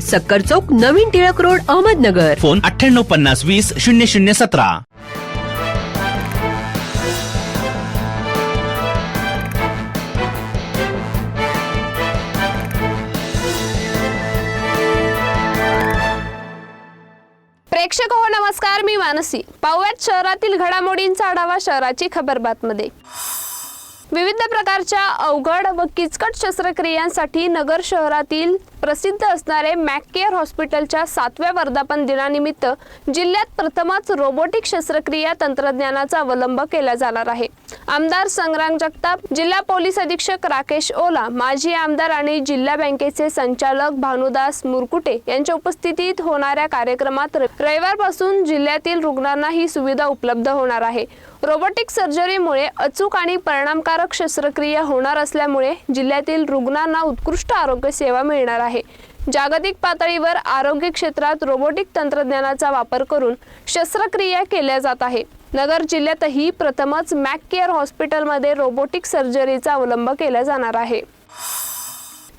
सक्कर चौक नवीन Tilak road Ahmednagar. Phone अठ्ठ्याण्णव पन्नास वीस शून्य शून्य सतरा. प्रेक्षक हो नमस्कार मी मानसी. पाहुयात शहरातील घडामोडींचा आढावा शहराची खबरबातमध्ये. विविध प्रकारच्या अवघड व किचकट शस्त्रक्रियांसाठी नगर शहरातील प्रसिद्ध असणारे मॅककेअर हॉस्पिटलच्या सातव्या वर्धापन दिनानिमित्त जिल्ह्यात प्रथमच रोबोटिक शस्त्रक्रिया तंत्रज्ञानाचा अवलंब केला जाणार आहे. आमदार संग्राम जगताप जिल्हा पोलीस अधीक्षक राकेश ओला माजी आमदार आणि जिल्हा बँकेचे संचालक भानुदास मुरकुटे यांच्या उपस्थितीत होणाऱ्या कार्यक्रमात रविवारपासून जिल्ह्यातील रुग्णांना ही सुविधा उपलब्ध होणार आहे. रोबोटिक सर्जरीमुळे अचूक आणि परिणामकारक शस्त्रक्रिया होणार असल्यामुळे जिल्ह्यातील रुग्णांना उत्कृष्ट आरोग्य सेवा मिळणार आहे. जागतिक पातळीवर आरोग्य क्षेत्रात रोबोटिक तंत्रज्ञानाचा वापर करून शस्त्रक्रिया केल्या जात आहे. नगर जिल्ह्यातही प्रथमच मॅक केअर हॉस्पिटलमध्ये रोबोटिक सर्जरीचा अवलंब केला जाणार आहे.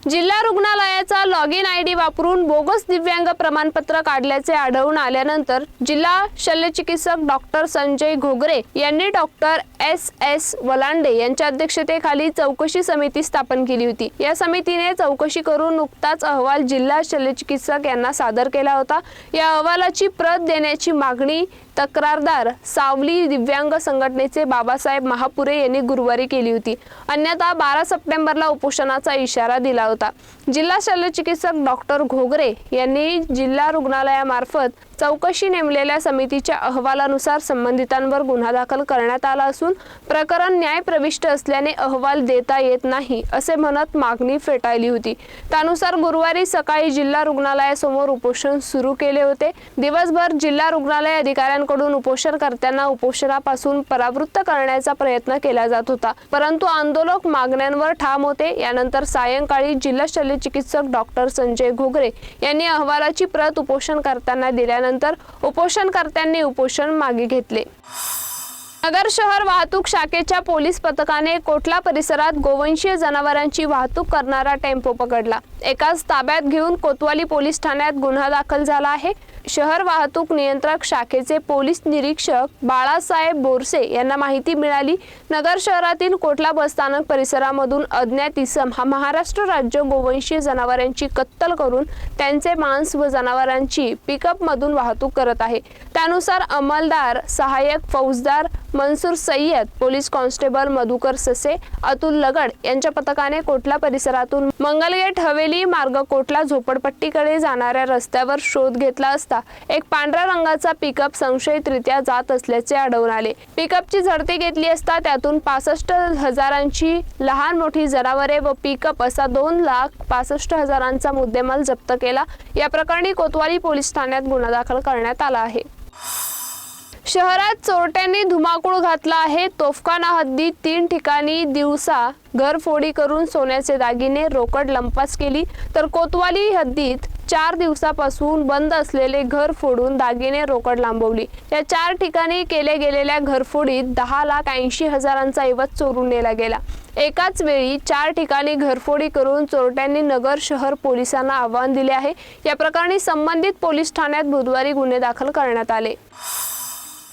जिल्हा रुग्णालयाचा लॉग इन आय डी वापरून बोगस दिव्यांग प्रमाणपत्र काढल्याचे आढळून आल्यानंतर जिल्हा शल्यचिकित्सक डॉक्टर संजय घोगरे यांनी डॉक्टर एस एस वलांडे यांच्या अध्यक्षतेखाली चौकशी समिती स्थापन केली होती. या समितीने चौकशी करून नुकताच अहवाल जिल्हा शल्यचिकित्सक यांना सादर केला होता. या अहवालाची प्रत देण्याची मागणी तक्रारदार सावली दिव्यांग संघटनेचे बाबासाहेब महापुरे यांनी गुरुवारी केली होती. अन्यथा बारा सप्टेंबरला उपोषणाचा इशारा दिला होता. जिल्हा शल्यचिकित्सक डॉक्टर घोगरे यांनी जिल्हा रुग्णालयामार्फत चौकशी नेमलेल्या समितीच्या अहवालानुसार संबंधितांवर गुन्हा दाखल करण्यात आला असून प्रकरण न्यायप्रविष्ट असल्याने अहवाल देता येत नाही असे म्हणत मागणी फेटाळली होती. त्यानुसार गुरुवारी सकाळी जिल्हा रुग्णालयासमोर उपोषण सुरू केले होते. दिवसभर जिल्हा रुग्णालय अधिकाऱ्यांकडून उपोषणकर्त्यांना उपोषणापासून परावृत्त करण्याचा प्रयत्न केला जात होता. परंतु आंदोलक मागण्यांवर ठाम होते. यानंतर सायंकाळी जिल्हा शल्यचिकित्सक डॉक्टर संजय घोगरे यांनी अहवालाची प्रत उपोषणकर्त्यांना दिल्यानंतर उपोषणकर्त्यांनी उपोषण मागे घेतले. नगर शहर वाहतूक शाखेच्या पोलीस पथकाने कोटला परिसरात गोवंशीय जनावरांची वाहतूक करणारा टेम्पो पकडला. एकाच ताब्यात घेऊन कोतवाली पोलीस ठाण्यात गुन्हा दाखल झाला आहे. शहर वाहतूक नियंत्रक शाखेचे पोलीस निरीक्षक बाळासाहेब बोरसे यांना माहिती मिळाली. नगर शहरातील कोटला बसस्थानक परिसरामधून अज्ञात इसम हा महाराष्ट्र राज्य गोवंशीय जनावरांची कत्तल करून त्यांचे मांस व जनावरांची पिकअपमधून वाहतूक करत आहे. त्यानुसार अंमलदार सहाय्यक फौजदार मनसूर सय्यद पोलीस कॉन्स्टेबल मधुकर ससे अतुल लगड यांच्या पथकाने कोटला परिसरातून मंगलगेट हवे मार्ग कोटला झोपडपट्टीकडे जाणाऱ्या रस्त्यावर शोध घेतला असता एक पांढऱ्या रंगाचा पिकअप संशयितरित्या जात असल्याचे आढळून आले. पिकअपची झडती घेतली असता त्यातून पासष्ट हजारांची लहान मोठी जनावरे व पिकअप असा दोन लाख पासष्ट हजारांचा मुद्देमाल जप्त केला. या प्रकरणी कोतवाली पोलीस ठाण्यात गुन्हा दाखल करण्यात आला आहे. शहरात चोरट्यांनी धुमाकूळ घातला आहे. तोफखाना हद्दीत तीन ठिकाणी दिवसा घरफोडी करून सोन्याचे दागिने रोकड लंपास केली. तर कोतवाली हद्दीत चार दिवसापासून बंद असलेले घर फोडून दागिने रोकड लांबवली. या चार ठिकाणी केले गेलेल्या घरफोडीत दहा लाख ऐंशी हजारांचा ऐवज चोरून नेला गेला. एकाच वेळी चार ठिकाणी घरफोडी करून चोरट्यांनी नगर शहर पोलिसांना आव्हान दिले आहे. या प्रकरणी संबंधित पोलीस ठाण्यात बुधवारी गुन्हे दाखल करण्यात आले.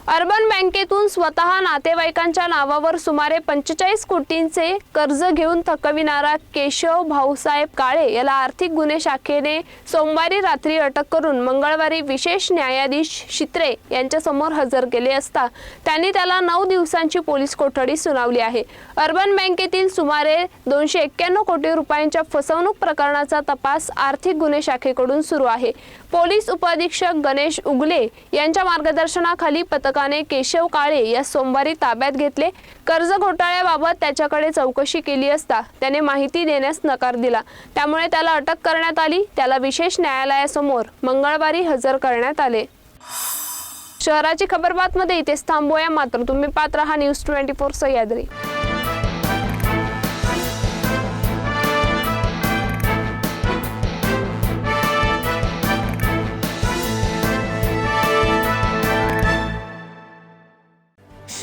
अर्बन बँकेतून स्वतः नातेवाईकांच्या नावावर सुमारे पंचेचाळीस कोटींचे कर्ज घेऊन थकविणारा केशव भाऊसाहेब काळे याला आर्थिक गुन्हे शाखेने सोमवारी रात्री अटक करून मंगळवारी विशेष न्यायाधीश शित्रे यांच्यासमोर हजर केले असता त्यांनी त्याला नऊ दिवसांची पोलीस कोठडी सुनावली आहे. अर्बन बँकेतील सुमारे दोनशे एक्क्याण्णव कोटी रुपयांच्या फसवणूक प्रकरणाचा तपास आर्थिक गुन्हे शाखेकडून सुरू आहे. पोलीस उपअधीक्षक गणेश उगले यांच्या मार्गदर्शनाखाली पथक पथकाने केशव काळे या सोमवारी ताब्यात घेतले. कर्ज घोटाळ्याबाबत त्याच्याकडे चौकशी केली असता त्याने माहिती देण्यास नकार दिला. त्यामुळे त्याला अटक करण्यात आली. त्याला विशेष न्यायालयासमोर मंगळवारी हजर करण्यात आले. शहराची खबर बातमध्ये इथेच थांबूया. मात्र तुम्ही पात्र हा न्यूज ट्वेंटी फोर सह्याद्री